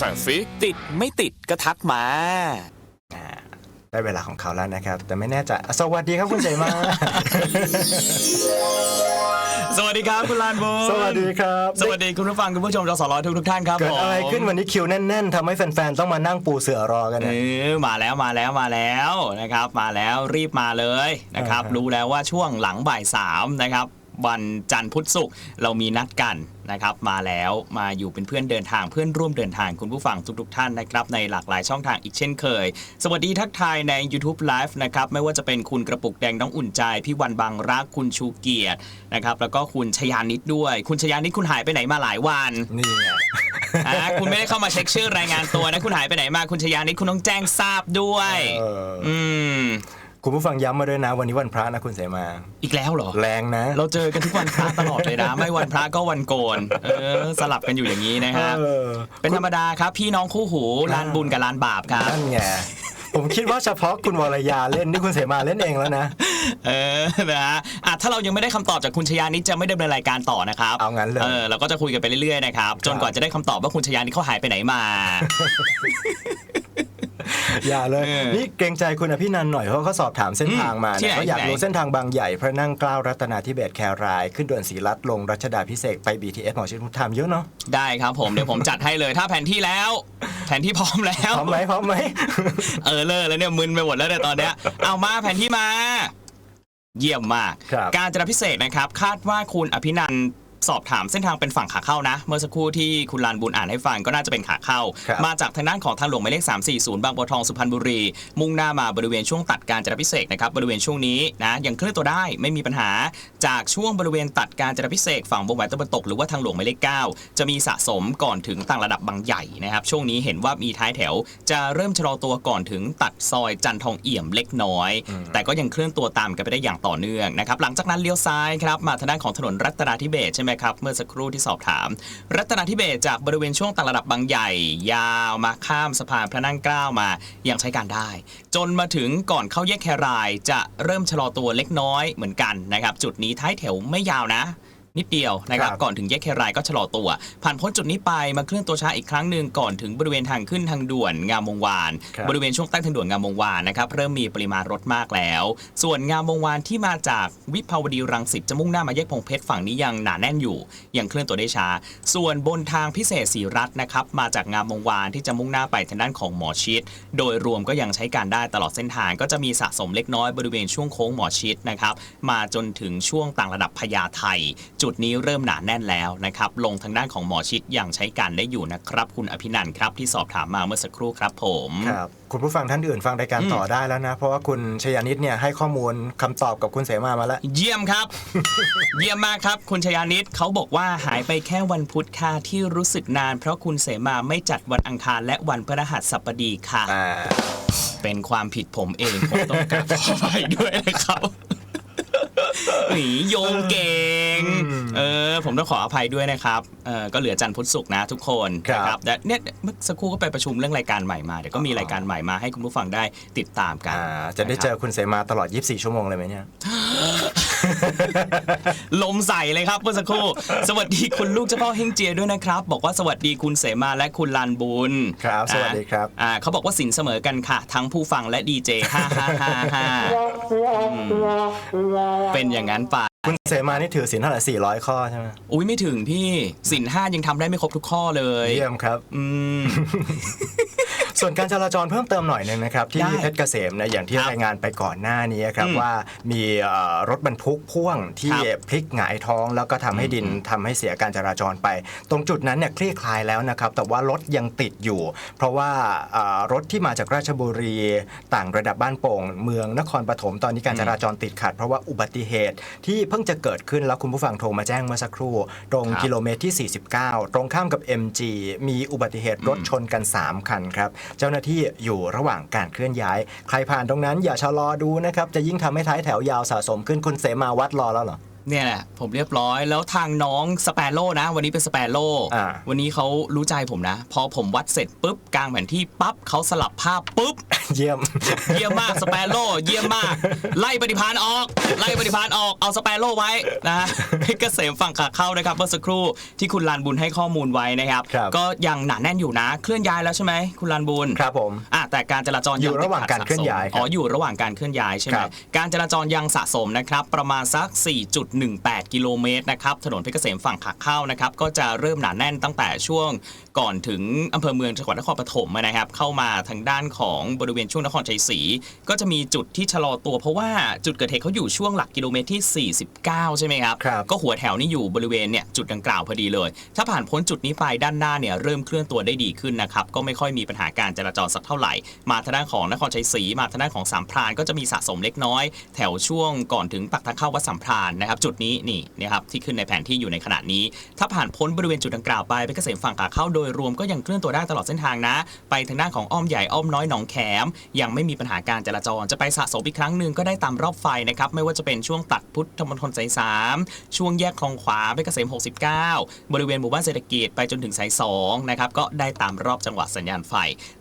Traffic ติดไม่ติดก็ทักมาอ่าได้เวลาของเขาแล้วนะครับ แต่ไม่แน่ใจอะสวัสดีครับคุณเสมา สวัสดีครับคุณลานบุญสวัสดีครับสวัสดีคุณผู้ฟังคุณผู้ชมจสรทุกทุกๆท่านครับเกิดผมอะไรขึ้นวันนี้คิวแน่นๆทำให้แฟนๆ ต้องมานั่งปูเสือรอกันเอเนี่ย อมาแล้วมาแล้วมาแล้วนะครับ มาแล้วรีบมาเลยนะครับ อ่าฮะ รู้แล้วว่าช่วงหลังบ่ายสามนะครับ วันจันทร์พุธศุกร์เรามีนัดกันนะครับมาแล้วมาอยู่เป็นเพื่อนเดินทางเพื่อนร่วมเดินทางคุณผู้ฟังทุกๆท่านนะครับในหลากหลายช่องทางอีกเช่นเคย สวัสดีทักทายใน YouTube Live นะครับไม่ว่าจะเป็นคุณกระปุกแดงน้องอุ่นใจ พี่วันบางรักคุณชูเกียรตินะครับแล้วก็คุณชยานิดด้วย คุณชยานิดคุณหายไปไหนมาหลายวันนี่ไงอะคุณไม่ได้เข้ามาเช็คชื่อรายงานตัวนะคุณหายไปไหนมาคุณชยานิดคุณต้องแจ้งทราบด้วยเอออืม คุณผู้ฟังย้ำมาด้วยนะ วันนี้วันพระนะคุณเสมา อีกแล้วเหรอ แรงนะ เราเจอกันทุกวันพระตลอดเลยนะ ไม่วันพระก็วันโกนเออสลับกันอยู่อย่างนี้นะฮะเออ เป็นธรรมดาครับ พี่น้องคู่หูลานบุญกับลานบาปครับ นั่นไง ผมคิดว่าเฉพาะคุณวรยาเล่นนี่คุณเสมาเล่นเองแล้วนะ เออนะฮะอะถ้าเรายังไม่ได้คำตอบจากคุณชยานิดจะไม่ดำเนินรายการต่อนะครับเอางั้นเลยเออเราก็จะคุยกันไปเรื่อยๆนะครับ จนกว่าจะได้คำตอบว่าคุณชยานิดเขาหายไปไหนมา อย่าเลยเออนี่เกรงใจคุณอภินันท์หน่อยเพราะเขาสอบถามเส้นทางมาที่เนี่ยไหนเขาอยากที่ไหนรู้เส้นทางบางใหญ่พระนั่งเกล้ารัตนาธิเบศรแคราย ขึ้นด่วนศรีรัตน์ลงรัชดาพิเศษกไป BTS หมอชิดคุณทำเยอะเนาะได้ครับผมเดี๋ยวผมจัดให้เลยถ้าแผนที่แล้ว แผนที่พร้อมแล้วพร้อมไหมพร้อมไหมเออเลอแล้วเนี่ยมึนไปหมดแล้วเนี่ยตอนเนี้ยเอามาแผนที่มาเยี่ยมมากครับการจราพิเศษกนะครับ คาดว่าคุณอภินันท์ สอบถามเส้นทางเป็นฝั่งขาเข้านะ เมื่อสักครู่ที่คุณลานบุญอ่านให้ฟังก็น่าจะเป็นขาเข้า ครับ มาจากทางด้านของทางหลวงหมายเลข 340 บางบัวทองสุพรรณบุรี มุ่งหน้ามาบริเวณช่วงตัดการจราพิเศษกนะครับบริเวณช่วงนี้นะยังเคลื่อนตัวได้ไม่มีปัญหา จากช่วงบริเวณตัดการจราพิเศษกฝั่งวงแหวนตะวันตกหรือว่าทางหลวงหมายเลข 9 จะมีสะสมก่อนถึงต่างระดับบางใหญ่นะครับช่วงนี้เห็นว่ามีท้ายแถว จะเริ่มชะลอตัวก่อนถึงตัดซอยจันทองเอี่ยมเล็กน้อย แต่ก็ยังเคลื่อนตัวตามกันไปได้อย่างต่อเนื่องนะครับหลังจากนั้นเลี้ยวซ้ายครับมาทางด้านของถนนรัตนาธิเบศรใช่ไหมครับเมื่อสักครู่ที่สอบถาม รัตนาธิเบศจากบริเวณช่วงต่างระดับบางใหญ่ ยาวมาข้ามสะพานพระนั่งเกล้ามายังใช้การได้ จนมาถึงก่อนเข้าแยกแครายจะเริ่มชะลอตัวเล็กน้อยเหมือนกันนะครับจุดนี้ท้ายแถวไม่ยาวนะ นิดเดียวนะครับครับก่อนถึงแยกแครายก็ชะลอตัว ผ่านพ้นจุดนี้ไปมาเคลื่อนตัวช้าอีกครั้งหนึ่งก่อนถึงบริเวณทางขึ้นทางด่วนงามวงวานครับบริเวณช่วงใต้ทางด่วนงามวงวานนะครับเริ่มมีปริมาณรถมากแล้ว ส่วนงามวงวานที่มาจากวิภาวดีรังสิตจะมุ่งหน้ามาแยกพงเพชรฝั่งนี้ยังหนาแน่นอยู่ ยังเคลื่อนตัวได้ช้า ส่วนบนทางพิเศษสีรัฐนะครับมาจากงามวงวานที่จะมุ่งหน้าไปทางด้านของหมอชิด โดยรวมก็ยังใช้การได้ตลอดเส้นทางก็จะมีสะสมเล็กน้อยบริเวณช่วงโค้งหมอชิดนะครับมาจนถึงช่วงต่างระดับพญาไทจุดนี้เริ่มหนาแน่นแล้วนะครับลงทางด้านของหมอชิดยังใช้การได้อยู่นะครับ คุณอภินันท์ครับที่สอบถามมาเมื่อสักครู่ครับผมครับคุณผู้ฟังท่านอื่นฟังรายการต่อได้แล้วนะ เพราะว่าคุณชยานิดเนี่ยให้ข้อมูลคำตอบกับคุณเสมามาแล้ว เยี่ยมครับ เยี่ยมมากครับ คุณชยานิดเขาบอกว่าหายไปแค่วันพุธค่ะที่รู้สึกนาน เพราะคุณเสมาไม่จัดวันอังคารและวันพฤหัสบดีค่ะอ่าเป็นความผิดผมเองผมต้องกราบขออภัยด้วยนะครับ หนีโยงเก่งเออผมต้องขออภัยด้วยนะครับเออก็เหลือจันทร์พุธศุกร์นะทุกคนครับนะแต่เนี่ยเมื่อสักครู่ก็ไปประชุมเรื่องรายการใหม่มาเดี๋ยวก็มีรายการใหม่มาให้คุณผู้ฟังได้ติดตามกันอ่าจะได้เจนอคุณเสมาตลอด 24 ชั่วโมงเลยไหมเนี่ย ลมใส่เลยครับเมื่อสักครู่ สวัสดีคุณลูกเจ้าพ่อเฮงเจียด้วยนะครับ บอกว่าสวัสดีคุณเสมาและคุณลันบุญครับสวัสดีครับ อ่าเขาบอกว่าสินเสมอกันค่ะ ทั้งผู้ฟังและดีเจฮ่าฮ่าฮ่าฮ่าเป็นอย่างนั้นไป คุณเสมานี่ถือศีลเท่าไหร่400 ข้อใช่ไหมอุ้ยไม่ถึงพี่สินห้ายังทำได้ไม่ครบทุกข้อเลย เยี่ยมครับ อืม ส่วนการจราจรเพิ่มเติมหน่อยหนึงนะครับ ที่ได้เพชรเกษมนะอย่างที่ครับรายงานไปก่อนหน้านี้ครับอืมว่ามีเอ่อรถบรรทุกพ่วงที่ครับพลิกหงายท้อง แล้วก็ทำให้ดินทำให้เสียการจราจรไป ตรงจุดนั้นเนี่ยคลี่คลายแล้วนะครับ แต่ว่ารถยังติดอยู่ เพราะว่าเอ่อรถที่มาจากราชบุรีต่างระดับบ้านโป่ง เมืองนครปฐมตอนนี้การจราจรติดขัด เพราะว่าอุบัติเหตุที่เพิ่งจะเกิดขึ้นแล้วคุณผู้ฟังโทรมาแจ้งเมื่อสักครู่ ตรงครับกิโลเมตรที่ 49 ตรงข้ามกับ MG มีอุบัติเหตุรถชนกัน 3 คันครับเจ้าหน้าที่อยู่ระหว่างการเคลื่อนย้าย ใครผ่านตรงนั้นอย่าชะลอดูนะครับ จะยิ่งทำให้ท้ายแถวยาวสะสมขึ้นคุณเสมาวัดรอแล้วเหรอ เนี่ยแหละผมเรียบร้อยแล้วทางน้องสเปโร่นะ วันนี้เป็นสเปโร่อ่า วันนี้เขารู้ใจผมนะ พอผมวัดเสร็จปุ๊บกลางแผนที่ปั๊บเขาสลับภาพปุ๊บ เยี่ยม เยี่ยมมากสเปโร่เยี่ยมมาก ไล่ปฏิพานออก ไล่ปฏิพานออกเอาสเปโร่ไว้นะเพชรเกษมฝั่งขาเข้านะครับเมื่อสักครู่ที่คุณลานบุญให้ข้อมูลไว้นะครับ ครับ ก็ยังหนาแน่นอยู่นะ เคลื่อนย้ายแล้วใช่ไหมคุณลานบุญ ครับผม อะแต่การจราจรอยู่งติดระหว่างขัดการเคลื่อนย้ายครับอ๋ออยู่ระหว่างการเคลื่อนย้ายใช่ไหมครับ การจราจรยังสะสมนะครับประมาณสัก4.18 กิโลเมตรนะครับถนนเพชรเกษมฝั่งขาเข้านะครับก็จะเริ่มหนาแน่นตั้งแต่ช่วงก่อนถึงอำเภอเมืองจังหวัดนครปฐมนะครับ เข้ามาทางด้านของบริเวณช่วงนครชัยศรีก็จะมีจุดที่ชะลอตัวเพราะว่าจุดเกิดเหตุเขาอยู่ช่วงหลักกิโลเมตรที่ 49 ใช่ไหมครับครับ ก็หัวแถวนี่อยู่บริเวณเนี่ยจุดดังกล่าวพอดีเลย ถ้าผ่านพ้นจุดนี้ไปด้านหน้าเนี่ยเริ่มเคลื่อนตัวได้ดีขึ้นนะครับก็ไม่ค่อยมีปัญหาการจราจรสักเท่าไหร่ มาทางด้านของนครชัยศรีมาทางด้านของสามพรานก็จะมีสะสมเล็กน้อย แถวช่วงก่อนถึงปากทางเข้าวัดสามพรานนะครับจุดนี้นี่นะครับที่ขึ้นในแผนที่อยู่ในขณะนี้ ถ้าผ่านพ้นบริเวณจุดดังกล่าวไปเพชรเกษมฝั่งขาเข้าโดยรวมก็ยังเคลื่อนตัวได้ตลอดเส้นทางนะ ไปทางด้านของอ้อมใหญ่อ้อมน้อยหนองแขม ยังไม่มีปัญหาการจราจรจะไปสะสมอีกครั้งหนึ่งก็ได้ตามรอบไฟนะครับไม่ว่าจะเป็นช่วงตัดพุทธมณฑลสายสามช่วงแยกคลองขวาเพชรเกษม 69 บริเวณหมู่บ้านเศรษฐกิจไปจนถึงสาย2นะครับก็ได้ตามรอบจังหวะสัญญาณไฟ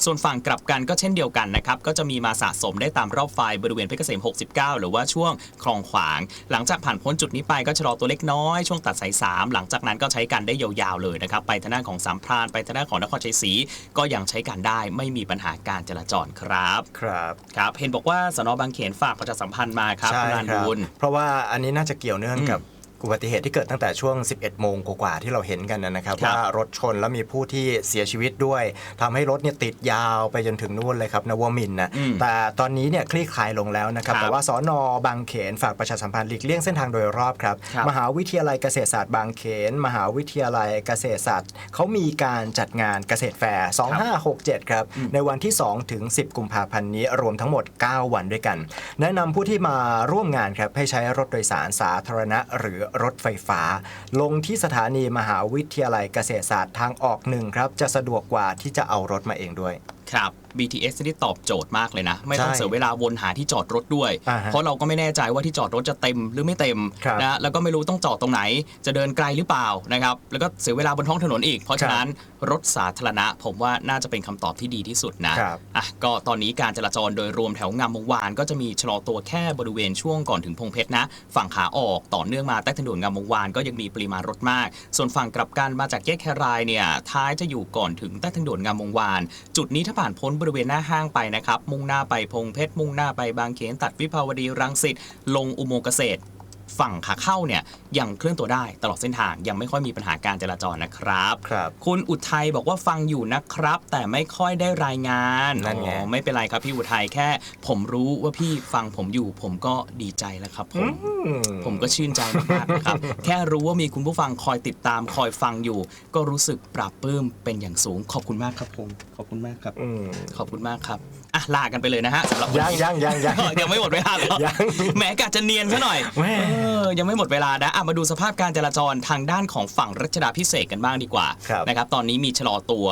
ส่วนฝั่งกลับกันก็เช่นเดียวกันนะครับก็จะมีมาสะสมได้ตามรอบไฟบริเวณเพชรเกษม 69 หรือว่าช่วงคลองขวาง หลังจากผ่านพ้นจุดนี้ไปก็ชะลอตัวเล็กน้อยช่วงตัดสาย3หลังจากนั้นก็ใช้การได้ยาวๆเลยนะครับไปทางด้านของสามพรานไปทางด้านของนครชัยศรีก็ยังใช้การได้ไม่มีปัญหาการจราจรครับครับครับเห็นบอกว่าสนบางเขนฝากประชาสัมพันธ์มาครับใช่คุณลานครับบุญ เพราะว่าอันนี้น่าจะเกี่ยวเนื่องอืมกับ อุบัติเหตุที่เกิดตั้งแต่ช่วง 11 โมงกว่าๆที่เราเห็นกันนะครับครับว่ารถชนแล้วมีผู้ที่เสียชีวิตด้วยทำให้รถเนี่ยติดยาวไปจนถึงนู่นเลยครับนวมินทร์นะอืมแต่ตอนนี้เนี่ยคลี่คลายลงแล้วนะครับครับ แต่ว่าสอนอบางเขนฝากประชาสัมพันธ์หลีกเลี่ยงเส้นทางโดยรอบครับครับ มหาวิทยาลัยเกษตรศาสตร์บางเขน มหาวิทยาลัยเกษตรศาสตร์เขามีการจัดงานเกษตรแฟร์ 2567 ครับ ในวันที่ 2 ถึง 10 กุมภาพันธ์นี้รวมทั้งหมด 9 วันด้วยกัน แนะนำผู้ที่มาร่วมงานครับให้ใช้รถโดยสารสาธารณะหรือรถไฟฟ้า ลงที่สถานีมหาวิทยาลัยเกษตรศาสตร์ทางออกหนึ่งครับ จะสะดวกกว่าที่จะเอารถมาเองด้วย ครับ BTS นี่ตอบโจทย์มากเลยนะ ไม่ต้องใช่เสียเวลาวนหาที่จอดรถด้วย อ่าฮะเพราะเราก็ไม่แน่ใจว่าที่จอดรถจะเต็มหรือไม่เต็มครับนะแล้วก็ไม่รู้ต้องจอดตรงไหน จะเดินไกลหรือเปล่านะครับแล้วก็เสียเวลาบนท้องถนนอีก เพราะฉะนั้นรถสาธารณะ ผมว่าน่าจะเป็นคำตอบที่ดีที่สุดนะครับ อะก็ตอนนี้การจราจรโดยรวมแถวงามวงวาน ก็จะมีชะลอตัวแค่บริเวณช่วงก่อนถึงพงเพชรนะ ฝั่งขาออกต่อเนื่องมาใต้ถนนงามวงวานก็ยังมีปริมาณรถมาก ส่วนฝั่งกลับกันมาจากแยกแครายเนี่ยท้ายจะอยู่ก่อนถึงใต้ทางด่วนงามวงวาน จุดนี้ถ้าผ่านพ้นบริเวณหน้าห้างไปนะครับ มุ่งหน้าไปพงเพชรมุ่งหน้าไปบางเขนตัดวิภาวดีรังสิตลงอุโมงค์เกษตร ฝั่งขาเข้าเนี่ยยังเคลื่อนตัวได้ตลอดเส้นทางยังไม่ค่อยมีปัญหาการจราจรนะครับ ครับ คุณอุทัยบอกว่าฟังอยู่นะครับ แต่ไม่ค่อยได้รายงานนั่นไง อ๋อไม่เป็นไรครับพี่อุทัยแค่ ผมรู้ว่าพี่ฟังผมอยู่ ผมก็ดีใจแล้วครับผมอืมผมก็ชื่นใจมากๆนะครับ แค่รู้ว่ามีคุณผู้ฟังคอยติดตามคอยฟังอยู่ ก็รู้สึกปรับปลื้มเป็นอย่างสูงขอบคุณมากครับผมขอบคุณมากครับ อืม ขอบคุณมากครับอะลากันไปเลยนะฮะสำหรับวันยังนี้ ยังยังยัง ยังไม่หมดเวลาเหรอยังแหมกะจะเนียนซะหน่อยแม่ เออยังไม่หมดเวลานะอะมาดูสภาพการจราจรทางด้านของฝั่งรัชดาพิเศษกกันบ้างดีกว่าครับนะครับ ตอนนี้มีชะลอตัว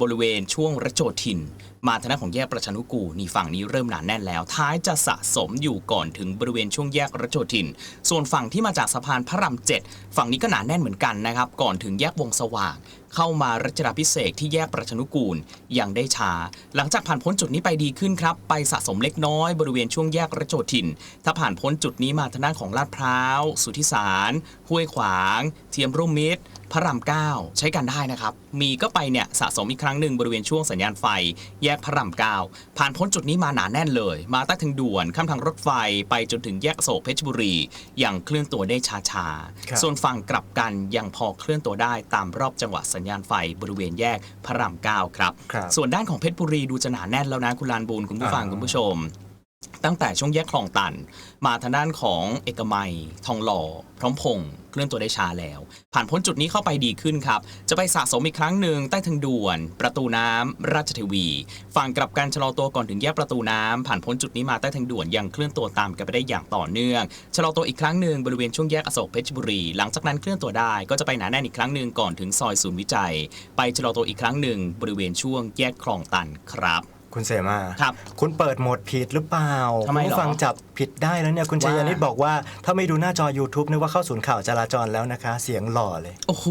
บริเวณช่วงระโจถิ่นมาทางด้านของแยกประชานุกูลนี่ฝั่งนี้เริ่มหนาแน่นแล้ว ท้ายจะสะสมอยู่ก่อนถึงบริเวณช่วงแยกระโจถิ่นส่วนฝั่งที่มาจากสะพานพระรามเจ็ดฝั่งนี้ก็หนาแน่นเหมือนกันนะครับ ก่อนถึงแยกวงสว่าง เข้ามารัชดาพิเศษกที่แยกประชานุกูลยังได้ช้า หลังจากผ่านพ้นจุดนี้ไปดีขึ้นครับ ไปสะสมเล็กน้อยบริเวณช่วงแยกระโจถิ่นถ้าผ่านพ้นจุดนี้มาทางด้านของลาดพร้าว สุทธิสารห้วยขวาง เทียมร่มมิตรพระรามเก้าใช้กันได้นะครับ มีก็ไปเนี่ยสะสมอีกครั้งหนึ่งบริเวณช่วงสัญญาณไฟ แยกพระรามเก้าผ่านพ้นจุดนี้มาหนาแน่นเลย มาใต้ทางด่วนข้ามทางรถไฟไปจนถึงแยกอโศกเพชรบุรียังเคลื่อนตัวได้ช้าครับๆส่วนฝั่งกลับกันยังพอเคลื่อนตัวได้ตามรอบจังหวะสัญญาณไฟบริเวณแยกพระรามเก้าครับครับ ส่วนด้านของเพชรบุรีดูจะหนาแน่นแล้วนะคุณลานบูนคุณผู้ฟังอ่าคุณผู้ชม ตั้งแต่ช่วงแยกคลองตัน มาทางด้านของเอกมัย ทองหล่อ พร้อมพงษ์ เคลื่อนตัวได้ช้าแล้ว ผ่านพ้นจุดนี้เข้าไปดีขึ้นครับ จะไปสะสมอีกครั้งหนึ่งใต้ทางด่วน ประตูน้ำราชเทวี ฝั่งกลับกันชะลอตัวก่อนถึงแยกประตูน้ำผ่านพ้นจุดนี้มาใต้ทางด่วนยังเคลื่อนตัวตามกันไปได้อย่างต่อเนื่องชะลอตัวอีกครั้งหนึ่งบริเวณช่วงแยกอโศกเพชรบุรี หลังจากนั้นเคลื่อนตัวได้ก็จะไปหนาแน่นอีกครั้งหนึ่งก่อนถึงซอยศูนย์วิจัย ไปชะลอตัวอีกครั้งหนึ่งบริเวณช่วงแยกคลองตันครับ คุณเสมาครับคุณเปิดโหมดผิดหรือเปล่าทำไมเหรอคุณผู้ฟังจับผิดได้แล้วเนี่ย คุณชว่ายานิดบอกว่า ถ้าไม่ดูหน้าจอ YouTube นึกว่าเข้าศูนย์ข่าวจราจรแล้วนะคะ เสียงหล่อเลย โอ้โห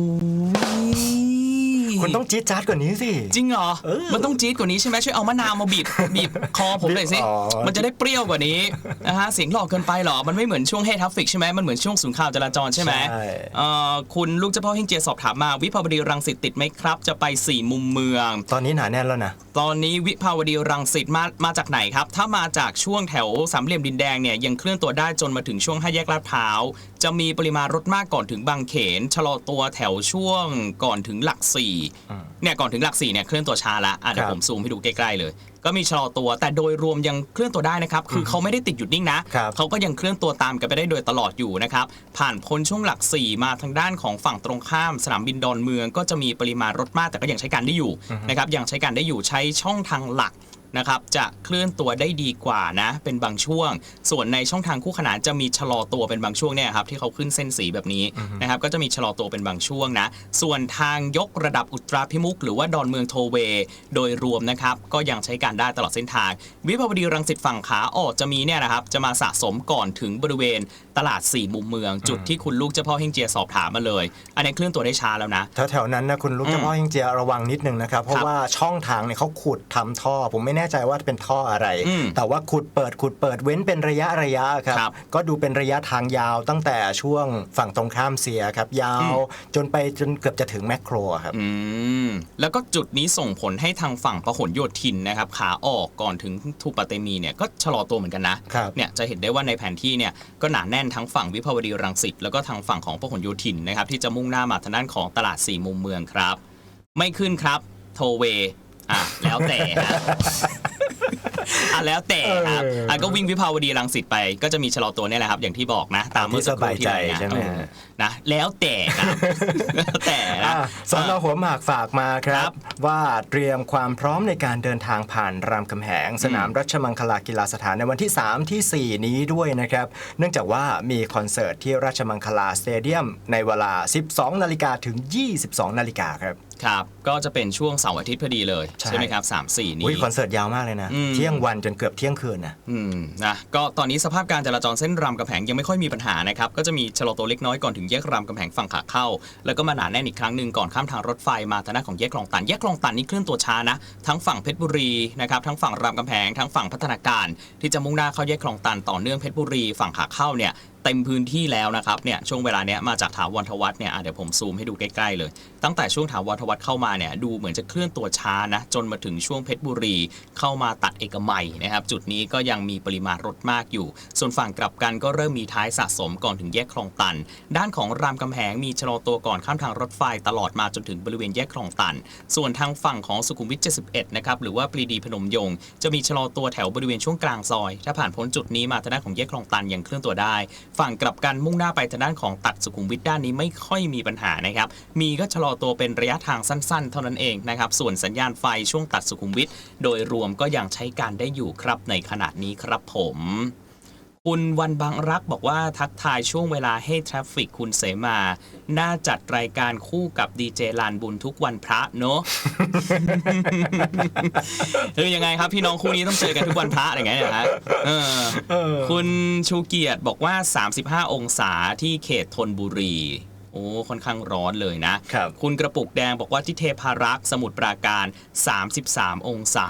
คุณต้องจี๊ดจ๊าดกว่านี้สิ จริงเหรอ เออมันต้องจี๊ดกว่านี้ใช่ไหมช่วยเอามะนาวมาบีบบีบคอผมหน่อยสิ อ๋อ มันจะได้เปรี้ยวกว่านี้นะฮะเสียงหล่อเกินไปเหรอ มันไม่เหมือนช่วงเฮทัฟฟิกใช่ไหมมันเหมือนช่วงศูนย์ข่าวจราจรใช่ไหมใช่ เอ่อคุณลูกเจ้าพ่อเฮงเจียสอบถามมาวิภาวดีรังสิตติดไหมครับ จะไปสี่มุมเมือง ตอนนี้หนาแน่นแล้วนะ ตอนนี้วิภาวดีรังสิตมามาจากไหนครับ ถ้ามาจากช่วงแถวสามเหลี่ยมดินแดงเนี่ยยังเคลื่อนตัวได้จนมาถึงช่วงห้าแยกลาดพร้าวจะมีปริมาณรถมากก่อนถึงบางเขนชะลอตัวแถวช่วงก่อนถึงหลักสี่อืมเนี่ยก่อนถึงหลักสี่เนี่ยเคลื่อนตัวช้าละอะเดี๋ยครัวบผมซูมให้ดูใกล้ๆเลย ก็มีชะลอตัวแต่โดยรวมยังเคลื่อนตัวได้นะครับ คือเขาไม่ได้ติดหยุดนิ่งนะครับเขาก็ยังเคลื่อนตัวตามกันไปได้โดยตลอดอยู่นะครับ ผ่านพ้นช่วงหลักสี่มาทางด้านของฝั่งตรงข้าม สนามบินดอนเมือง ก็จะมีปริมาณรถมากแต่ก็ยังใช้การได้อยู่นะครับยังใช้การได้อยู่ใช้ช่องทางหลัก นะครับจะเคลื่อนตัวได้ดีกว่านะ เป็นบางช่วง ส่วนในช่องทางคู่ขนานจะมีชะลอตัวเป็นบางช่วงเนี่ยครับที่เขาขึ้นเส้นสีแบบนี้นะครับก็จะมีชะลอตัวเป็นบางช่วงนะ ส่วนทางยกระดับอุตราพิมุก หรือว่าดอนเมืองโทเวย์โดยรวมนะครับก็ยังใช้การได้ตลอดเส้นทาง วิภาวดีรังสิตฝั่งขาออกจะมีเนี่ยนะครับจะมาสะสมก่อนถึงบริเวณตลาดสี่มุมเมือง จุดที่คุณลูกเจ้าพ่อเฮงเจียสอบถามมาเลย อันนี้เคลื่อนตัวได้ช้าแล้วนะแถวๆนั้นนะคุณลูกอืมเจ้าพ่อยังเจียระวังนิดนึงนะครับเพราะว่าช่องทางเนี่ยเขาขุดทำท่อผมไม่แน่ใจว่าเป็นท่ออะไรอืมแต่ว่าขุดเปิดขุดเปิดเว้นเป็นระยะระยะครับครับ ก็ดูเป็นระยะทางยาวตั้งแต่ช่วงฝั่งตรงข้ามเสียครับ ยาวจนไปจนเกือบจะถึงแมคโครครับอืมแล้วก็จุดนี้ส่งผลให้ทางฝั่งพหลโยธินนะครับ ขาออกก่อนถึงทูปะเตมีเนี่ยก็ชะลอตัวเหมือนกันนะครับเนี่ยจะเห็นได้ว่าในแผนที่เนี่ยก็หนาแน่นทั้งฝั่งวิภาวดีรังสิตแล้วก็ทางฝั่งของพหลโยธินนะครับที่จะมุ่งหน้ามาทางด้านของตลาดสี่มุมเมืองครับ ไม่ขึ้นครับโทเว อะแล้วแต่ฮะอะแล้วแต่ครับเอออ่อะก็วิ่งวิภาวดีรังสิตไปก็จะมีชะลอตัวเนี่ยแหละครับ อย่างที่บอกนะ ตามเมื่อสักครู่ที่รายงานที่สบายใจใช่ไหมเออนะแล้วแต่ครับแล้วแต่นะ อะสอนอหัวหมากฝากมาครัครับ บ ว่าเตรียมความพร้อมในการเดินทางผ่านรามคำแหง สนามรัชมังคลากีฬาสถานในวันที่ 3 ทีสี่4 นี้ด้วยนะครับ เนื่องจากว่ามีคอนเสิร์ตที่ราชมังคลาสเตเดียมในเวลา 12 นาฬิกาถึง 22 นาฬิกาครับ ครับ ก็จะเป็นช่วงเสาร์อาทิตย์พอดีเลยใช่ ใช่ไหมครับ 3 4 นี้ อุ้ยคอนเสิร์ตยาวมากเลยนะ อืม เที่ยงวันจนเกือบเที่ยงคืนนะ อืมนะก็ตอนนี้สภาพการจราจรเส้นรามกำแหงยังไม่ค่อยมีปัญหานะครับ ก็จะมีชะลอตัวเล็กน้อยก่อนถึงแยกรามกำแหงฝั่งขาเข้า แล้วก็มาหนาแน่นอีกครั้งหนึ่งก่อนข้ามทางรถไฟมาทางด้านของแยกคลองตัน แยกคลองตันนี่เคลื่อนตัวช้านะ ทั้งฝั่งเพชรบุรีนะครับทั้งฝั่งรามกำแหงทั้งฝั่งพัฒนาการ ที่จะมุ่งหน้าเข้าแยกคลองตันต่อเนื่องเพชรบุรีฝั่งขาเข้าเนี่ย เต็มพื้นที่แล้วนะครับเนี่ยช่วงเวลาเนี้ยมาจากถาวรทวัฒน์เนี่ยเดี๋ยวผมซูมให้ดูใกล้ๆเลย ตั้งแต่ช่วงถาวรทวัฒน์เข้ามาเนี่ยดูเหมือนจะเคลื่อนตัวช้านะจนมาถึงช่วงเพชรบุรี เข้ามาตัดเอกมัยนะครับจุดนี้ก็ยังมีปริมาณรถมากอยู่ ส่วนฝั่งกลับกันก็เริ่มมีท้ายสะสมก่อนถึงแยกคลองตัน ด้านของรามคำแหงมีชะลอตัวก่อนข้ามทางรถไฟตลอดมาจนถึงบริเวณแยกคลองตัน ส่วนทางฝั่งของสุขุมวิท 71 นะครับหรือว่าปรีดีพนมยงค์จะมีชะลอตัวแถวบริเวณช่วงกลางซอย ถ้าผ่านพ้นจุดนี้มาทางด้านของแยกคลองตันยังเคลื่อนตัวได้ฝั่งกลับกันมุ่งหน้าไปทางด้านของตัดสุขุมวิทด้านนี้ไม่ค่อยมีปัญหานะครับ มีก็ชะลอตัวเป็นระยะทางสั้นๆ เท่านั้นเองนะครับ ส่วนสัญญาณไฟช่วงตัดสุขุมวิทโดยรวมก็ยังใช้การได้อยู่ครับในขณะนี้ครับผม คุณวันบางรักบอกว่าทักทายช่วงเวลาให้ทราฟฟิกคุณเสมา น่าจัดรายการคู่กับดีเจลานบุญทุกวันพระเนอะคือยังไงครับพี่น้องคู่นี้ต้องเจอกันทุกวันพระอะไรอย่างเงี้ยนะฮะเออคุณชูเกียรติบอกว่า 35 องศาที่เขตธนบุรีโอ้ค่อนข้างร้อนเลยนะครับคุณกระปุกแดงบอกว่าที่เทพารักษ์สมุทรปราการ 33 องศา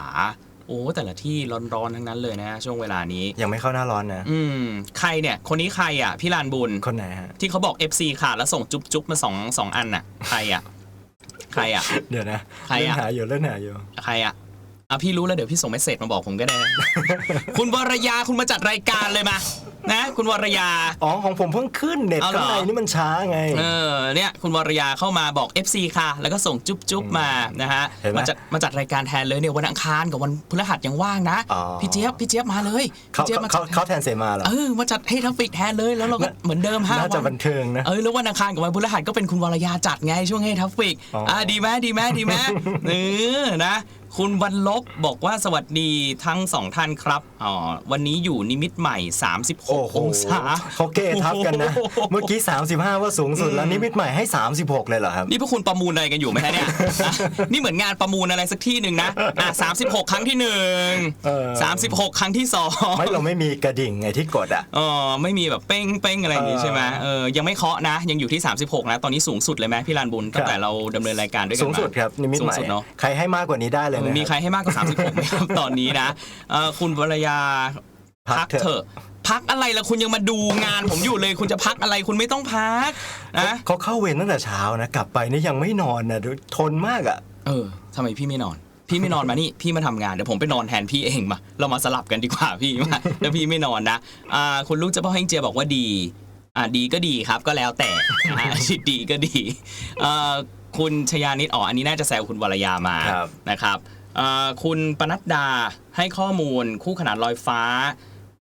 โอ้แต่ละที่ร้อนๆทั้งนั้นเลยนะช่วงเวลานี้ ยังไม่เข้าหน้าร้อนนะ อืมใครเนี่ย คนนี้ใครอะพี่ลานบุญ คนไหนฮะ ที่เขาบอก FC ขาดแล้วส่งจุ๊บจุ๊บมาสองสองอันน่ะ ใครอะ ใครอะ เดี๋ยวนะใครอะเล่นหาอยู่เล่นหาอยู่ ใครอะ อะพี่รู้แล้วเดี๋ยวพี่ส่งเมสเซจมาบอกผมก็ได้คุณวรยาคุณมาจัดรายการเลยมา นะ คุณวรยา อ๋อของผมเพิ่งขึ้นเน็ตเอาเหรอ ข้างในนี่มันช้าไง เออเนี่ยคุณวรยาเข้ามาบอก FC ค่ะ แล้วก็ส่งจุ๊บจุ๊บมานะฮะเห็นไหมมาจัดมาจัดรายการแทนเลยเนี่ยวันอังคารกับวันพฤหัสยังว่างนะ อ๋อ พี่เจี๊ยบพี่เจี๊ยบมาเลยเขาพี่เจี๊ยบมาเขาจัดเขาแทนเสมาเหรอ เออมาจัดให้ทัฟฟิกแทนเลยแล้วเราก็น่า เหมือนเดิมห้าน่าจะวับันเทิงนะ เออแล้ววันอังคารกับวันพฤหัสก็เป็นคุณวรยาจัดไงช่วงให้ทัฟฟิกอ๋ออ่อ่าดีไหมดีไหมดีไหมเออนะ คุณวันลบบอกว่าสวัสดีทั้งสองท่านครับอ๋อวันนี้อยู่นิมิตใหม่โอ้โห36 องศาเขาเกทับกันนะ เมื่อกี้ 35 ว่าสูงสุดแล้วนิมิตใหม่ให้ 36 เลยเหรอครับ นี่พวกคุณประมูลอะไรกันอยู่ไหมฮะเนี่ยอะนี่เหมือนงานประมูลอะไรสักที่หนึ่งนะอะ36 ครั้งที่หนึ่งเออ36 ครั้งที่สองไม่เราไม่มีกระดิ่งไงที่กดอะอ๋อไม่มีแบบเป้งเป้งอะไรอย่างงี้ใช่ไหมเออยังไม่เคาะนะ ยังอยู่ที่ 36 นะ ตอนนี้สูงสุดเลยไหมพี่ลานบุญตั้งแต่เราดำเนินรายการด้วยกันสูงมาสุดครับนิมิตสูใหงม่สุดเนาะใครให้มากกว่านี้ได้เลยนะมีใครให้มากกว่า 36ไหมครับตอนนี้นะเอ่อคุณวรยาพักเถอะ พักอะไรล่ะคุณยังมาดูงานผมอยู่เลยคุณจะพักอะไรคุณไม่ต้องพักนะเขาเข้าเวรตั้งแต่เช้านะกลับไปนี่ยังไม่นอนนะดูทนมากอะ เออทำไมพี่ไม่นอน พี่ไม่นอนมานี่พี่มาทำงานเดี๋ยวผมไปนอนแทนพี่เองมา เรามาสลับกันดีกว่าพี่มาแล้วพี่ไม่นอนนะอ่าคุณลูกเจ้าพ่อแห้งเจียบอกว่าดีอ่าดีก็ดีครับก็แล้วแต่อ่าดีก็ดีเอ่อ คุณชยานิดอ๋ออันนี้น่าจะแซวคุณวรยามาครับ นะครับเอ่อคุณปนัดดาให้ข้อมูลคู่ขนานลอยฟ้า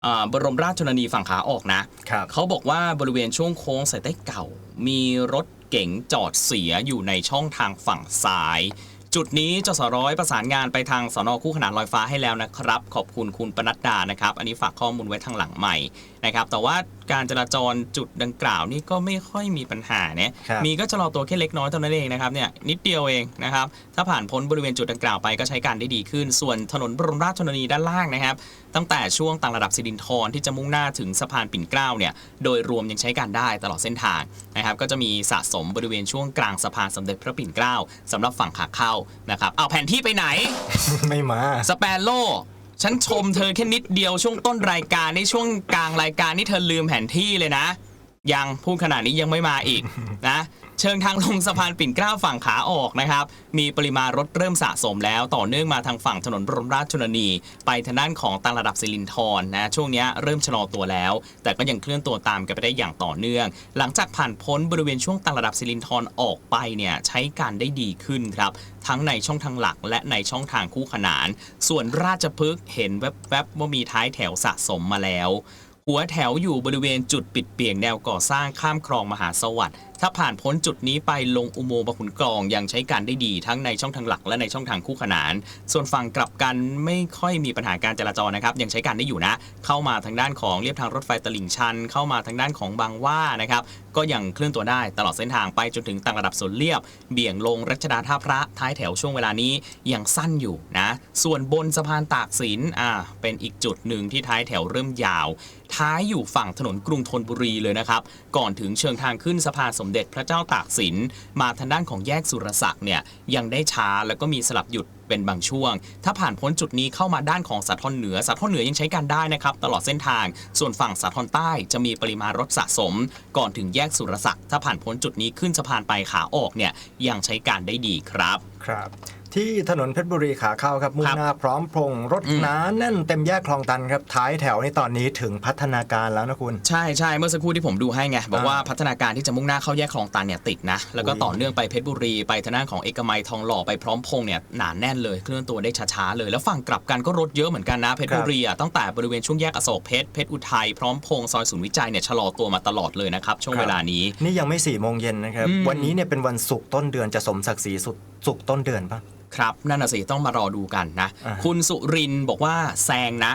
อ่าบรมราชชนนีฝั่งขาออกนะ ครับ เขาบอกว่าบริเวณช่วงโค้งสายใต้เก่า มีรถเก๋งจอดเสียอยู่ในช่องทางฝั่งซ้าย จุดนี้จสร้อยประสานงานไปทางสนคู่ขนานลอยฟ้าให้แล้วนะครับ ขอบคุณคุณปนัดดานะครับ อันนี้ฝากข้อมูลไว้ทางหลังใหม่นะครับ แต่ว่า การจราจรจุดดังกล่าวนี่ก็ไม่ค่อยมีปัญหาเนี่ยครับมีก็ชะลอตัวแค่เล็กน้อยเท่านั้นเองนะครับเนี่ยนิดเดียวเองนะครับถ้าผ่านพ้นบริเวณจุดดังกล่าวไปก็ใช้การได้ดีขึ้น ส่วนถนนบรมราชชนนีด้านล่างนะครับ ตั้งแต่ช่วงต่างระดับสิรินธรที่จะมุ่งหน้าถึงสะพานปิ่นเกล้าเนี่ยโดยรวมยังใช้การได้ตลอดเส้นทางนะครับก็จะมีสะสมบริเวณช่วงกลางสะพานสมเด็จพระปิ่นเกล้าสำหรับฝั่งขาเข้านะครับเอาแผนที่ไปไหน ไม่มา สเปโร่ ฉันชมเธอแค่นิดเดียวช่วงต้นรายการในช่วงกลางรายการนี่เธอลืมแผนที่เลยนะ ยังพูดขนาดนี้ยังไม่มาอีกนะ เชิงทางลงสะพานปิ่นเกล้าฝั่งขาออกนะครับ มีปริมาณรถเริ่มสะสมแล้ว ต่อเนื่องมาทางฝั่งถนนรมราชชนนี ไปทางด้านของตางระดับสิรินธรนะ ช่วงนี้เริ่มชะลอตัวแล้ว แต่ก็ยังเคลื่อนตัวตามกันไปได้อย่างต่อเนื่อง หลังจากผ่านพ้นบริเวณช่วงตางระดับสิรินธรออกไปเนี่ยใช้การได้ดีขึ้นครับ ทั้งในช่องทางหลักและในช่องทางคู่ขนาน ส่วนราชพฤกษ์เห็นแวบๆว่ามีท้ายแถวสะสมมาแล้วหัวแถวอยู่บริเวณจุดปิดเปี่ยงแนวก่อสร้างข้ามคลองมหาสวัสดิ์ถ้าผ่านพ้นจุดนี้ไปลงอุโมงค์บางขุนกรองยังใช้การได้ดีทั้งในช่องทางหลักและในช่องทางคู่ขนาน ส่วนฝั่งกลับกันไม่ค่อยมีปัญหาการจราจรนะครับยังใช้การได้อยู่นะ เข้ามาทางด้านของเรียบทางรถไฟตลิ่งชัน เข้ามาทางด้านของบางว่านะครับก็ยังเคลื่อนตัวได้ตลอดเส้นทางไปจนถึงต่างระดับสวนเรียบ เบี่ยงลงรัชดาท่าพระท้ายแถวช่วงเวลานี้ยังสั้นอยู่นะ ส่วนบนสะพานตากสินอ่าเป็นอีกจุดหนึ่งที่ท้ายแถวเริ่มยาว ท้ายอยู่ฝั่งถนนกรุงธนบุรีเลยนะครับก่อนถึงเชิงทางขึ้นสะพานสมเด็จพระเจ้าตากสิน มาทางด้านของแยกสุรศักดิ์เนี่ยยังได้ช้าแล้วก็มีสลับหยุดเป็นบางช่วง ถ้าผ่านพ้นจุดนี้เข้ามาด้านของสะทอนเหนือสะทอนเหนือยังใช้การได้นะครับ ตลอดเส้นทาง ส่วนฝั่งสะทอนใต้จะมีปริมาณรถสะสม ก่อนถึงแยกสุรศักดิ์ถ้าผ่านพ้นจุดนี้ขึ้นสะพานไปขาออกเนี่ยยังใช้การได้ดีครับ ครับ ที่ถนนเพชรบุรีขาเข้าครับมุ่งครับหน้าพร้อมพงษ์รถอืมหนาแน่นเต็มแยกคลองตันครับท้ายแถวนี่ตอนนี้ถึงพัฒนาการแล้วนะคุณ ใช่ใช่เมื่อสักครู่ที่ผมดูให้ไงบอกว่าอ่าพัฒนาการที่จะมุ่งหน้าเข้าแยกคลองตันเนี่ยติดนะ แล้วก็อุ้ยต่อเนื่องไปเพชรบุรีไปทางด้านของเอกมัยทองหล่อไปพร้อมพงษ์เนี่ยหนาแน่นเลยเคลื่อนตัวได้ช้าๆเลยแล้วฝั่งกลับกันก็รถเยอะเหมือนกันนะเพชรบุรีอะตั้งแต่บริเวณช่วงแยกอโศกเพชรเพชรอุทัยพร้อมพงษ์ซอยศูนย์วิจัยเนี่ยชะลอตัวมาตลอดเลยนะครับช่วงเวลานี้นี่ยังไม่สี่โมงเย็นนะครับอืมวันนี้เนี่ยเป็นวันศุกร์ต้นเดือนจะสมศักดิ์ศรีสุด ศุกร์ต้นเดือนปะ ครับ นั่นน่ะสิ ต้องมารอดูกันนะ อ่าคุณสุรินทร์บอกว่าแซงนะ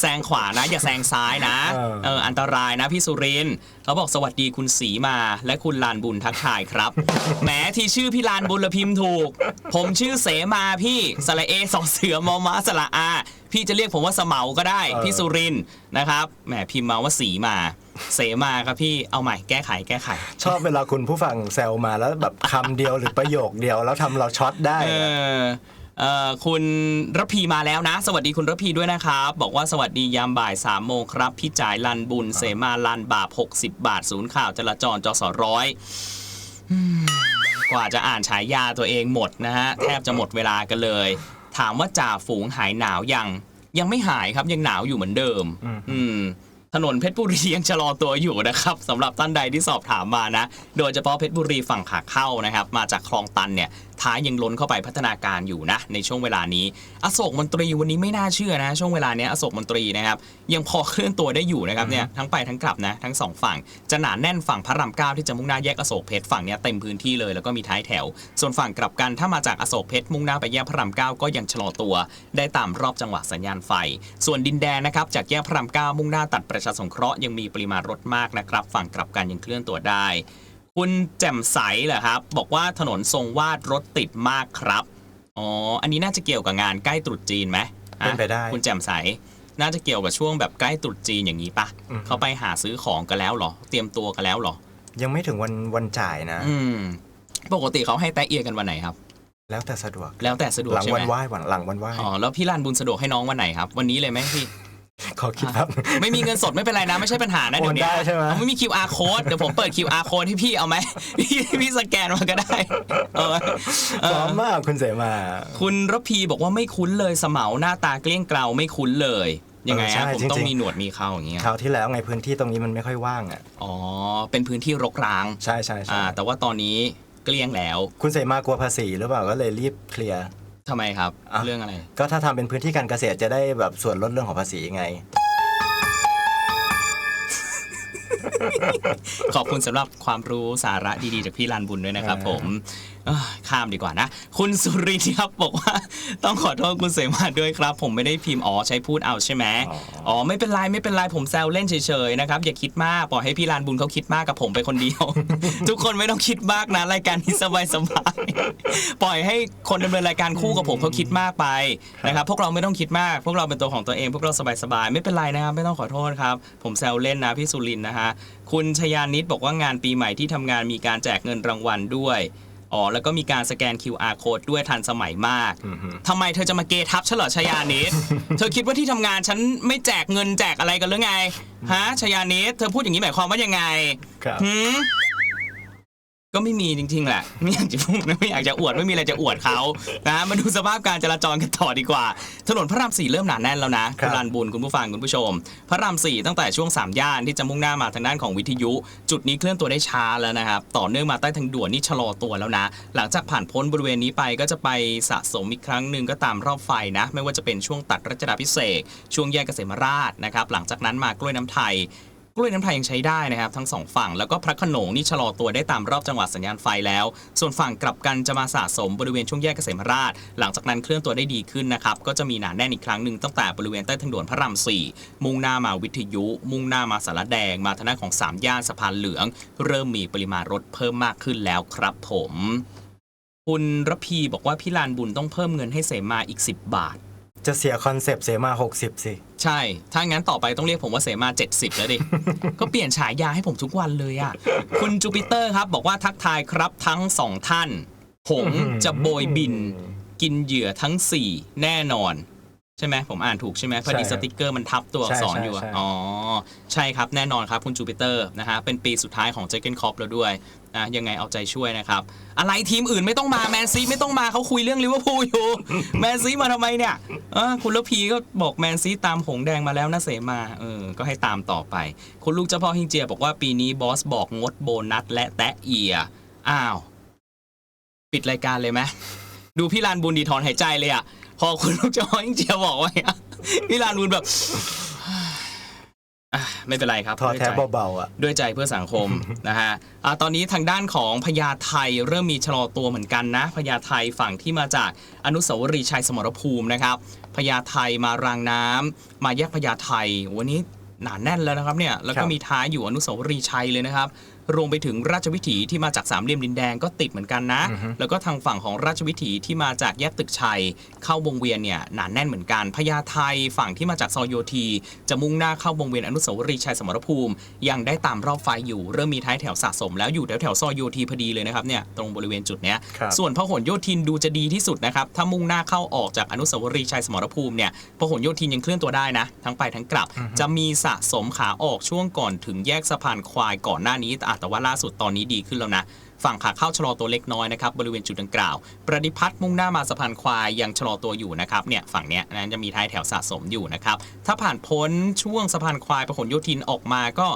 แซงขวานะ อย่าแซงซ้ายนะเอออันตรายนะพี่สุรินทร์เขาบอกสวัสดีคุณสีมา และคุณลานบุญทักทายครับ แหมที่ชื่อพี่ลานบุญละพิมพ์ถูก ผมชื่อเสมาพี่สระเอสองเสือมอมาสระอา พี่จะเรียกผมว่าเสมาก็ได้ พี่สุรินทร์นะครับแหมพิมพ์มาว่าสีมา เสมาครับพี่เอาใหม่แก้ไขแก้ไข ชอบเวลาคุณผู้ฟังแซวมาแล้วแบบคำเดียวหรือประโยคเดียวแล้วทำเราช็อตได้เออะ อเอ่อคุณระพีมาแล้วนะ สวัสดีคุณระพีด้วยนะครับ บอกว่าสวัสดียามบ่าย3โมงครับ พี่จ่ายลันบุญเสมาลันบาป60 บาท ศูนย์ข่าวจราจรจสร้อยอืมกว่าจะอ่านฉายาตัวเองหมดนะฮะ แทบจะหมดเวลากันเลย ถามว่าจ่าฝูงหายหนาวยัง ยังไม่หายครับยังหนาวอยู่เหมือนเดิม อืม ถนนเพชรบุรียังชะลอตัวอยู่นะครับสำหรับท่านใดที่สอบถามมานะ โดยเฉพาะเพชรบุรีฝั่งขาเข้านะครับ มาจากคลองตันเนี่ย ท้ายยังล้นเข้าไปพัฒนาการอยู่นะในช่วงเวลานี้ อโศกมนตรีวันนี้ไม่น่าเชื่อนะช่วงเวลาเนี้ยอโศกมนตรีนะครับยังพอเคลื่อนตัวได้อยู่นะครับเนี่ยทั้งไปทั้งกลับนะทั้งสองฝั่ง จะหนาแน่นฝั่งพระรามเก้าที่จะมุ่งหน้าแยกอโศกเพชรฝั่งเนี้ยเต็มพื้นที่เลยแล้วก็มีท้ายแถว ส่วนฝั่งกลับกันถ้ามาจากอโศกเพชรมุ่งหน้าไปแยกพระรามเก้าก็ยังชะลอตัว ได้ตามรอบจังหวะสัญญาณไฟ ส่วนดินแดนนะครับจากแยกพระรามเก้ามุ่งหน้าตัดประชาสงเคราะห์ยังมีปริมาณรถมากนะครับฝั่งกลับกันยังเคลื่อนตัวได้ คุณแจ่มใสเหรอครับ บอกว่าถนนทรงวาดรถติดมากครับอ๋ออันนี้น่าจะเกี่ยวกับงานใกล้ตรุษจีนไหมเป็นไปได้ คุณแจ่มใสน่าจะเกี่ยวกับช่วงแบบใกล้ตรุษจีนอย่างนี้ปะอืมเขาไปหาซื้อของกันแล้วเหรอ เตรียมตัวกันแล้วเหรอ ยังไม่ถึงวันวันจ่ายนะ อืมปกติเขาให้แตะเอียกันวันไหนครับ แล้วแต่สะดวกแล้วแต่สะดวกหลังใช่ไหวัมนไหว้วันหลังวันไหว้อ๋อแล้วพี่ลานบุญสะดวกให้น้องวันไหนครับ วันนี้เลยไหมพี่ ขอคิดครับ ไม่มีเงินสดไม่เป็นไรนะ ไม่ใช่ปัญหานะโอนเดี๋ยวนี้ได้ใช่ไหม ไม่มี QR code เดี๋ยวผมเปิด QR code ให้พี่เอาไหม พี่พี่สแกนมาก็ได้เออเอพร้ออมมากคุณเสมาคุณระพีบอกว่าไม่คุ้นเลยสมเหมาหน้าตาเกลี้ยงเกลาไม่คุ้นเลยยังไงเออใช่ฮะผมจริงๆต้องมีหนวดมีเขาอย่างเงี้ยคราวที่แล้วไงพื้นที่ตรงนี้มันไม่ค่อยว่างอะอ๋อเป็นพื้นที่รกร้างใช่ใช่ใช่อ่าแต่ว่าตอนนี้เกลี้ยงแล้ว คุณเสมากลัวภาษีหรือเปล่าก็เลยรีบเคลียร์ ทำไมครับ อะ เรื่องอะไร ก็ถ้าทำเป็นพื้นที่การเกษตรจะได้แบบส่วนลดเรื่องของภาษีไง ขอบคุณสำหรับความรู้สาระดีๆจากพี่ลานบุญด้วยนะครับเออผมเอ้ยข้ามดีกว่านะ คุณสุรินทร์ครับบอกว่า ต้องขอโทษคุณเสมาด้วยครับ ผมไม่ได้พิมพ์อ๋อใช้พูดเอาใช่ไหมอ๋อไม่เป็นไรไม่เป็นไรผมแซวเล่นเฉยๆนะครับ อย่าคิดมากปล่อยให้พี่ลานบุญเขาคิดมากกับผมไปคนเดียว ทุกคนไม่ต้องคิดมากนะรายการนี้สบายๆปล่อยให้คนดำเนินรายการคู่กับผมเขาคิดมากไปนะครับพวกเราไม่ต้องคิดมาก พวกเราเป็นตัวของตัวเอง พวกเราสบายๆไม่เป็นไรนะครับไม่ต้องขอโทษครับ ผมแซวเล่นนะพี่สุรินทร์นะฮะคุณชยานิดบอกว่างานปีใหม่ที่ทำงานมีการแจกเงินรางวัลด้วย อ๋อแล้วก็มีการสแกน QR code ด้วยทันสมัยมากอือฮึทำไมเธอจะมาเกทับฉันเหรอชยานิด เธอคิดว่าที่ทำงานฉันไม่แจกเงินแจกอะไรกันหรือไงฮะชยานิดเธอพูดอย่างนี้หมายความว่ายังไงครับ หืม ก็ไม่มีจริงๆแหละไม่อยากจะพูดนะไม่อยากจะอวดไม่มีอะไรจะอวดเขานะมาดูสภาพการจราจรกันต่อดีกว่า ถนนพระรามสี่เริ่มหนาแน่นแล้วนะครัคุบณลานบุญคุณผู้ฟังคุณผู้ชม พระรามสี่ตั้งแต่ช่วงสามย่านที่จะมุ่งหน้ามาทางด้านของวิทยุ จุดนี้เคลื่อนตัวได้ช้าแล้วนะครับต่อเนื่องมาใต้ทางด่วนนี่ชะลอตัวแล้วนะ หลังจากผ่านพ้นบริเวณนี้ไปก็จะไปสะสมอีกครั้งหนึ่งก็ตามรอบไฟนะ ไม่ว่าจะเป็นช่วงตัดรัชดาพิเศษกช่วงแยกเกษมราชนะครับหลังจากนั้นมากล้วยน้ำไทยก ล้วยน้ำไทยยังใช้ได้นะครับทั้งสองฝั่งแล้วก็พระขนงนี่ชะลอตัวได้ตามรอบจังหวัดสัญญาณไฟแล้ว ส่วนฝั่งกลับกันจะมาสะสมบริเวณช่วงแยกเกษมราช หลังจากนั้นเคลื่อนตัวได้ดีขึ้นนะครับก็จะมีหนาแน่นอีกครั้งหนึ่งตั้งแต่บริเวณใต้ทางด่วนพระรามสี่มุ่งหน้ามาวิทยุ มุ่งหน้ามาสารแดง มาทางด้านของสามย่านสะพานเหลือง เริ่มมีปริมาณรถเพิ่มมากขึ้นแล้วครับผม คุณระพีบอกว่าพี่ลานบุญต้องเพิ่มเงินให้เสมาอีก 10 บาท จะเสียคอนเซปต์เสมา 60 สิ ใช่ ถ้างั้นต่อไปต้องเรียกผมว่าเสมา 70 แล้วดิ ก็เปลี่ยนฉายาให้ผมทุกวันเลยอะ่ะ คุณจูปิเตอร์ครับ บอกว่าทักทายครับทั้งสองท่าน ผมจะโบยบิน กินเหยื่อทั้ง 4 แน่นอน ใช่ไหมผมอ่านถูกใช่ไหมพอดีใช่สครับติกเกอร์มันทับตัวอักษรใช่อยู่อะใช่อ๋อ ใช่ครับแน่นอนครับคุณจูปิเตอร์นะฮะเป็นปีสุดท้ายของเจเกนคอปแล้วด้วยนะยังไงเอาใจช่วยนะครับ อะไรทีมอื่นไม่ต้องมาแมนซีไม่ต้องมาเขาคุยเรื่องลิเวอร์พูลอยู่ แมนซีมาทำไมเนี่ยเออคุณละพีก็บอกแมนซีตามหงแดงมาแล้วนะเสมาเออก็ให้ตามต่อไป คุณลูกเจ้าพ่อฮิงเจียบอกว่าปีนี้บอสบอกงดโบนัสและแตะเอียอ้าว ปิดรายการเลยไหมดูพี่ลานบุญดีถอนหายใจเลยอะ พอคุณลูกเจ้าพ่อฮิงเจียบอกไว้อะพี่ลานบุญแบบอะไม่เป็นไรครับทอแท้ด้วยใจเบาๆอะ ด้วยใจเพื่อสังคม นะฮะอ่าตอนนี้ทางด้านของพญาไทเริ่มมีชะลอตัวเหมือนกันนะพญาไทฝั่งที่มาจากอนุสาวรีย์ชัยสมรภูมินะครับพญาไทมารางน้ำมาแยกพญาไทวันนี้หนาแน่นแล้วนะครับเนี่ยแล้วก็ครับ มีท้ายอยู่อนุสาวรีย์ชัยเลยนะครับรวมไปถึงราชวิถีที่มาจากสามเหลี่ยมดินแดงก็ติดเหมือนกันนะอือฮึแล้วก็ทางฝั่งของราชวิถีที่มาจากแยกตึกชัย เข้าวงเวียนเนี่ยหนาแน่นเหมือนกันพญาไทฝั่งที่มาจากซอยโยธี จะมุ่งหน้าเข้าวงเวียนอนุสาวรีย์ชัยสมรภูมิ ยังได้ตามรอบไฟอยู่เริ่มมีท้ายแถวสะสม แล้วอยู่แถวแถวๆซอยโยธีพอดีเลยนะครับเนี่ยตรงบริเวณจุดเนี้ยครับส่วนพหลโยธินดูจะดีที่สุดนะครับถ้ามุ่งหน้าเข้าออกจากอนุสาวรีย์ชัยสมรภูมิเนี่ยพหลโยธินยังเคลื่อนตัวได้นะ ทั้งไปทั้งกลับ จะมีสะสมขาออกช่วงก่อนถึงแยกสะพานควายก่อนหน้านี้อะแต่ว่าล่าสุดตอนนี้ดีขึ้นแล้วนะ ฝั่งขาเข้าชะลอตัวเล็กน้อยนะครับบริเวณจุดดังกล่าว ประดิพัฒน์มุ่งหน้ามาสะพานควายยังชะลอตัวอยู่นะครับเนี่ยฝั่งเนี้ยนั้นจะมีท้ายแถวสะสมอยู่นะครับถ้าผ่านพ้นช่วงสะพานควายพหลโยธินออกมาก็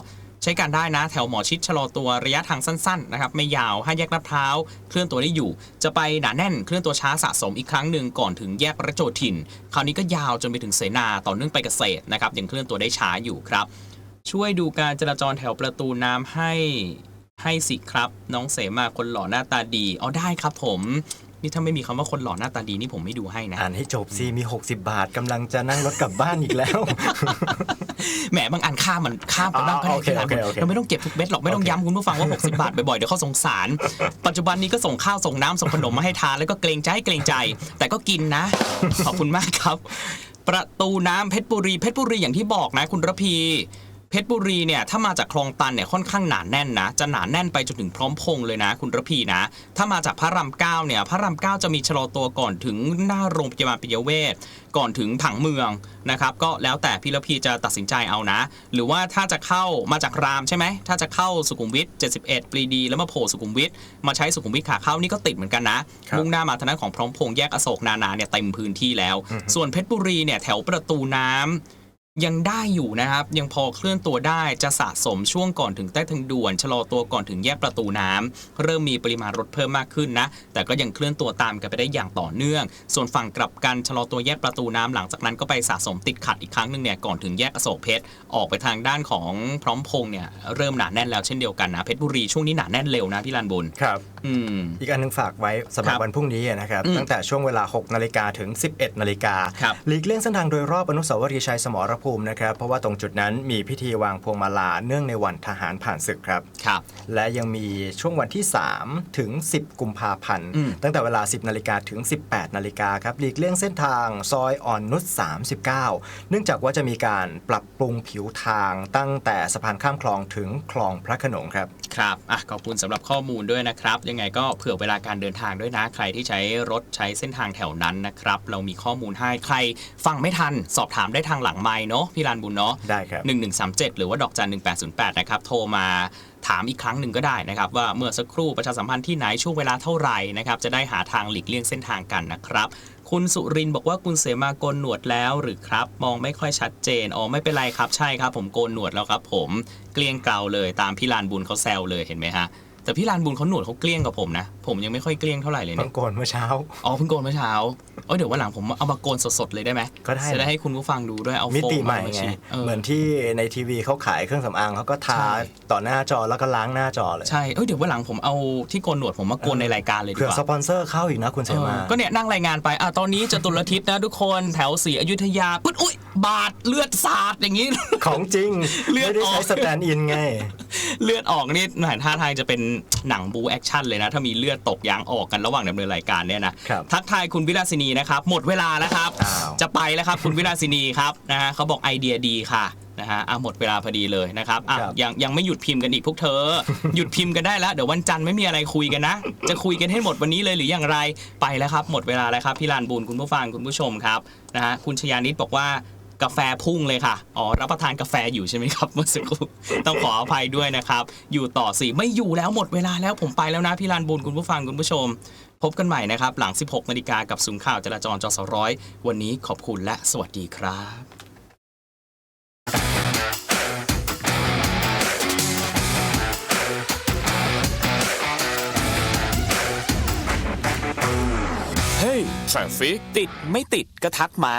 ใช้การได้นะ แถวหมอชิดชะลอตัวระยะทางสั้นๆนะครับไม่ยาวห้าแยกลาดพร้าวเคลื่อนตัวได้อยู่ จะไปหนาแน่นเคลื่อนตัวช้าสะสมอีกครั้งหนึ่งก่อนถึงแยกระโจถิ่นคราวนี้ก็ยาวจนไปถึงเสนาต่อเนื่องไปเกษตรนะครับยังเคลื่อนตัวได้ช้าอยู่ครับ ช่วยดูการจราจรแถวประตูน้ำให้ให้สิครับ น้องเสมาคนหล่อหน้าตาดีอ๋อได้ครับผม นี่ถ้าไม่มีคำว่าคนหล่อหน้าตาดีนี่ผมไม่ดูให้นะ อ่านให้จบสิมี 60 บาทกำลังจะนั่งรถกลับบ้านอีกแล้ว แหมบางอันข้ามมันข้ามไปบ้างก็ได้อ๋อโอเคที่ร้านโอเคโอเคเราไม่ต้องเก็บทุกเม็ดหรอกไม่ต้องโอเคย้ำคุณผู้ฟังว่า 60 บาทบ่อยๆเดี๋ยวเขาสงสาร ปัจจุบันนี้ก็ส่งข้าวส่งน้ำส่งขนมมาให้ทานแล้วก็เกรงใจเกรงใจ แต่ก็กินนะ ขอบคุณมากครับ ประตูน้ำเพชรบุรีเพชรบุรีอย่างที่บอกนะ คุณระพี เพชรบุรีเนี่ยถ้ามาจากคลองตันเนี่ยค่อนข้างหนาแน่นนะ จะหนาแน่นไปจนถึงพร้อมพงษ์เลยนะ คุณระพีนะ ถ้ามาจากพระรามเก้าเนี่ยพระรามเก้าจะมีชะลอตัวก่อนถึงหน้าโรงพยาบาลปิยเวชก่อนถึงผังเมืองนะครับก็แล้วแต่พี่ระพีจะตัดสินใจเอานะ หรือว่าถ้าจะเข้ามาจากรามใช่ไหมถ้าจะเข้าสุขุมวิท71 ปรีดี แล้วมาโผล่สุขุมวิทมาใช้สุขุมวิทขาเข้านี่ก็ติดเหมือนกันนะครับมุ่งหน้ามาทางด้านของพร้อมพงษ์แยกอโศกนานาเนี่ยเต็มพื้นที่แล้ว ส่วนเพชรบุรีเนี่ยแถวประตูน้ำ ยังได้อยู่นะครับ ยังพอเคลื่อนตัวได้จะสะสมช่วงก่อนถึงใต้ทางด่วน ชะลอตัวก่อนถึงแยกประตูน้ำเริ่มมีปริมาณรถเพิ่มมากขึ้นนะ แต่ก็ยังเคลื่อนตัวตามกันไปได้อย่างต่อเนื่อง ส่วนฝั่งกลับกันชะลอตัวแยกประตูน้ำหลังจากนั้นก็ไปสะสมติดขัดอีกครั้งหนึ่งเนี่ยก่อนถึงแยกอโศกเพชรออกไปทางด้านของพร้อมพงษ์เนี่ยเริ่มหนาแน่นแล้วเช่นเดียวกันนะเพชรบุรีช่วงนี้หนาแน่นเร็วนะพี่ลานบุญครับอืมอีกอันหนึงฝากไว้สำหรับครับวันพรุ่งนี้นะครับอืมตั้งแต่ช่วงเวลา6นาฬิกาถึง 11นาฬิกาครับหลีกเลี่ยงเส้นทางโดยรอบอนุสาวรีย์ชัยสมรภูมินะครับ เพราะว่าตรงจุดนั้นมีพิธีวางพวงมาลาเนื่องในวันทหารผ่านศึกครับ ครับ และยังมีช่วงวันที่ 3 ถึง 10 กุมภาพันธ์ อืม ตั้งแต่เวลา 10 นาฬิกาถึง 18 นาฬิกาครับหลีกเลี่ยงเส้นทางซอยอ่อนนุช39 เนื่องจากว่าจะมีการปรับปรุงผิวทางตั้งแต่สะพานข้ามคลองถึงคลองพระโขนงครับครับอะขอบคุณสำหรับข้อมูลด้วยนะครับ ยังไงก็เผื่อเวลาการเดินทางด้วยนะ ใครที่ใช้รถใช้เส้นทางแถวนั้นนะครับ เรามีข้อมูลให้ ใครฟังไม่ทัน สอบถามได้ทางหลังไม้เนาะพี่ลานบุญเนาะ ได้ครับ1137หรือว่าดอกจัน1808นะครับ โทรมา ถามอีกครั้งหนึ่งก็ได้นะครับ ว่าเมื่อสักครู่ประชาสัมพันธ์ที่ไหนช่วงเวลาเท่าไหร่นะครับจะได้หาทางหลีกเลี่ยงเส้นทางกันนะครับคุณสุรินบอกว่าคุณเสมาโกนหนวดแล้วหรือครับ มองไม่ค่อยชัดเจนอ๋อไม่เป็นไรครับใช่ครับ ผมโกนหนวดแล้วครับ ผมเกลี้ยงเกลาเลยตามพี่ลานบุญเขาแซวเลยเห็นไหมฮะ แต่พี่ลานบุญเขาหนวดเขาเกลี้ยงกับผมนะ ผมยังไม่ค่อยเกลี้ยงเท่าไหร่เลยเพิ่เนี่งยโกนเมื่อเช้า อ๋อเพิ่งโกนเมื่อเช้าเอ้ยเดี๋ยววันหลังผมเอามาโกนสดๆเลยได้ไหมก็ได้จะได้ให้คุณผู้ฟังดูด้วยเอามิโฟติมใหม่มาไงฉีดเออ เหมือนที่ในทีวีเขาขายเครื่องสำอางเขาก็ทาใช่ ต่อหน้าจอแล้วก็ล้างหน้าจอเลยใช่เอ้ยเดี๋ยววันหลังผมเอาที่โกนหนวดผมมาโกนในรายการเลยดีเผื่อกว่า สปอนเซอร์เข้าอีกนะคุณเสเออมาก็เนี่ยนั่งรายงานไป อะตอนนี้จตุรทิศนะทุกคนแถวสีอยุธยาปึ๊ดอุ้ยบาดเลือดสาดอย่างนี้ ของจริง เลือดไม่ได้ออก ใช้สแตนด์อินไง เลือดออกนี่หน่ายท่าทางจะเป็นหนังบูแอคชั่นเลยนะ ถ้ามีเลือดตกยางออกกันระหว่างดำเนินรายการเนี่ยนะครับทักทายคุณวิลาสินีนะครับ หมดเวลาแล้วครับ อ้าว จะไปแล้วครับ คุณวิลาสินีครับนะฮะเขาบอกไอเดียดีค่ะนะฮะอะหมดเวลาพอดีเลยนะครับอะครับ ยังยังไม่หยุดพิมพ์กันอีกพวกเธอ หยุดพิมพ์กันได้แล้วเดี๋ยววันจันทร์ไม่มีอะไรคุยกันนะ จะคุยกันให้หมดวันนี้เลยหรืออย่างไรไปแล้วครับ หมดเวลาแล้วครับพี่ลานบุญคุณผู้ฟังคุณผู้ชมครับนะฮะคุณชยานิดบอกว่า กาแฟพุ่งเลยค่ะ อ๋อ รับประทานกาแฟอยู่ใช่ไหมครับเมื่อสักครู่ต้องขออภัยด้วยนะครับ อยู่ต่อสิไม่อยู่แล้วหมดเวลาแล้วผมไปแล้วนะพี่ลานบุญคุณผู้ฟังคุณผู้ชม พบกันใหม่นะครับ หลัง 16นาฬิกากับสุนข่าวจราจรจสร้อยวันนี้ขอบคุณและสวัสดีครับเฮ้ยทราฟิกติดไม่ติดก็ทักมา